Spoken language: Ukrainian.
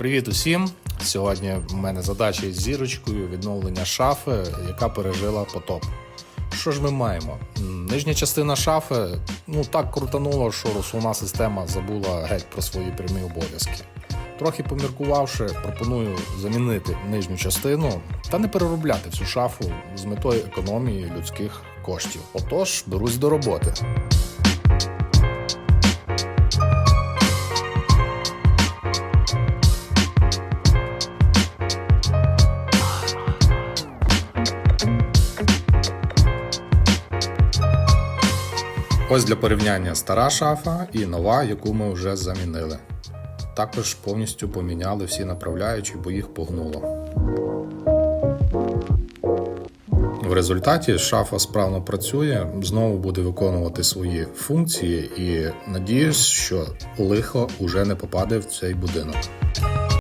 Привіт усім! Сьогодні в мене задача із зірочкою відновлення шафи, яка пережила потоп. Що ж ми маємо? Нижня частина шафи ну так крутануло, що розсувна система забула геть про свої прямі обов'язки. Трохи поміркувавши, пропоную замінити нижню частину та не переробляти цю шафу з метою економії людських коштів. Отож, берусь до роботи. Ось для порівняння стара шафа і нова, яку ми вже замінили. Також повністю поміняли всі направляючі, бо їх погнуло. В результаті шафа справно працює, знову буде виконувати свої функції і надіюсь, що лихо уже не попаде в цей будинок.